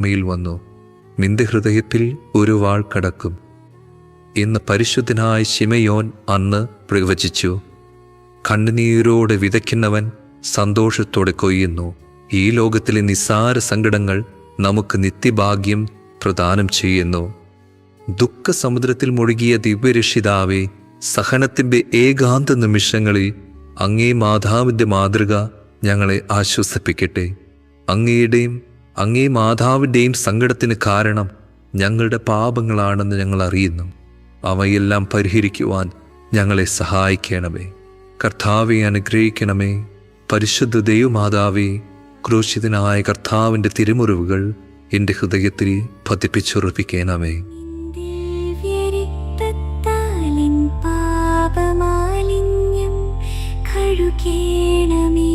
മേൽ വന്നു. നിന്റെ ഹൃദയത്തിൽ ഒരു വാൾ കടക്കും. എന്ന് പരിശുദ്ധനായ ശിമയോൻ അന്ന് പ്രവചിച്ചു. കണ്ണുനീരോടെ വിതയ്ക്കുന്നവൻ സന്തോഷത്തോടെ കൊയ്യുന്നു. ഈ ലോകത്തിലെ നിസ്സാര സങ്കടങ്ങൾ നമുക്ക് നിത്യഭാഗ്യം പ്രദാനം ചെയ്യുന്നു. ദുഃഖസമുദ്രത്തിൽ മുഴുകിയ ദിവ്യരക്ഷിതാവെ സഹനത്തിന്റെ ഏകാന്ത നിമിഷങ്ങളിൽ അങ്ങേ മാതാവിന്റെ മാതൃക ഞങ്ങളെ ആശ്വസിപ്പിക്കട്ടെ. അങ്ങയുടെയും അങ്ങേ മാതാവിന്റെയും സങ്കടത്തിന് കാരണം ഞങ്ങളുടെ പാപങ്ങളാണെന്ന് ഞങ്ങൾ അറിയുന്നു. അവയെല്ലാം പരിഹരിക്കുവാൻ ഞങ്ങളെ സഹായിക്കണമേ. കർത്താവെ അനുഗ്രഹിക്കണമേ. പരിശുദ്ധ ദൈവമാതാവെ ക്രൂശിതനായ കർത്താവിന്റെ തിരുമുറിവുകൾ എന്റെ ഹൃദയത്തിൽ പതിപ്പിച്ചുറപ്പിക്കണമേ. പാപമാലിന്യം കഴുകേണമേ.